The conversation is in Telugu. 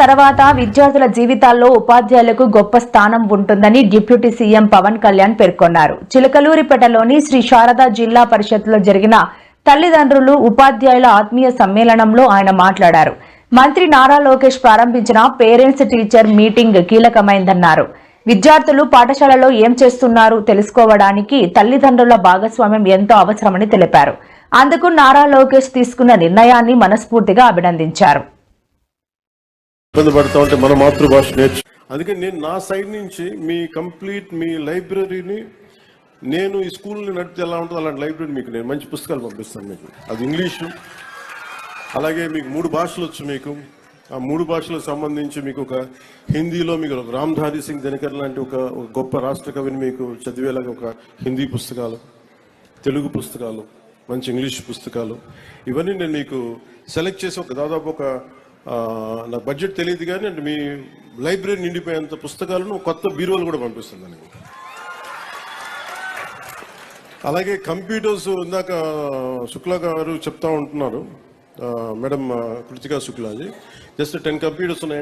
తర్వాత విద్యార్థుల జీవితాల్లో ఉపాధ్యాయులకు గొప్ప స్థానం ఉంటుందని డిప్యూటీ సీఎం పవన్ కళ్యాణ్ పేర్కొన్నారు. చిలకలూరిపేటలోని శ్రీ శారదా జిల్లా పరిషత్లో జరిగిన తల్లిదండ్రులు ఉపాధ్యాయుల ఆత్మీయ సమ్మేళనంలో ఆయన మాట్లాడారు. మంత్రి నారా లోకేష్ ప్రారంభించిన పేరెంట్స్ టీచర్ మీటింగ్ కీలకమైందన్నారు. విద్యార్థులు పాఠశాలలో ఏం చేస్తున్నారు తెలుసుకోవడానికి తల్లిదండ్రుల భాగస్వామ్యం ఎంతో అవసరమని తెలిపారు. అందుకు నారా లోకేష్ తీసుకున్న నిర్ణయాన్ని మనస్ఫూర్తిగా అభినందించారు. ఇబ్బంది పడతా ఉంటే మన మాతృభాష నేర్చు. అందుకని నేను నా సైడ్ నుంచి మీ కంప్లీట్ మీ లైబ్రరీని నేను ఈ స్కూల్ని నడిపితే ఎలా ఉంటుందో అలాంటి లైబ్రరీ మీకు నేను మంచి పుస్తకాలు పంపిస్తాను మీకు. అది ఇంగ్లీషు. అలాగే మీకు మూడు భాషలు వచ్చు మీకు. ఆ మూడు భాషలకు సంబంధించి మీకు ఒక హిందీలో మీకు రామ్ధారి సింగ్ దినకర్ లాంటి ఒక గొప్ప రాష్ట్ర కవిని మీకు చదివేలాగా ఒక హిందీ పుస్తకాలు తెలుగు పుస్తకాలు మంచి ఇంగ్లీష్ పుస్తకాలు. ఇవన్నీ నేను మీకు సెలెక్ట్ చేసి ఒక దాదాపు ఒక నాకు బడ్జెట్ తెలియదు కానీ అంటే మీ లైబ్రరీ నిండిపోయేంత పుస్తకాలను కొత్త బీరువాలు కూడా పంపిస్తుంది అలాగే కంప్యూటర్స్ ఇందాక శుక్లా గారు చెప్తా ఉంటున్నారు. Madam Kritika Shuklaji. Just ten computers ఉన్నాయి.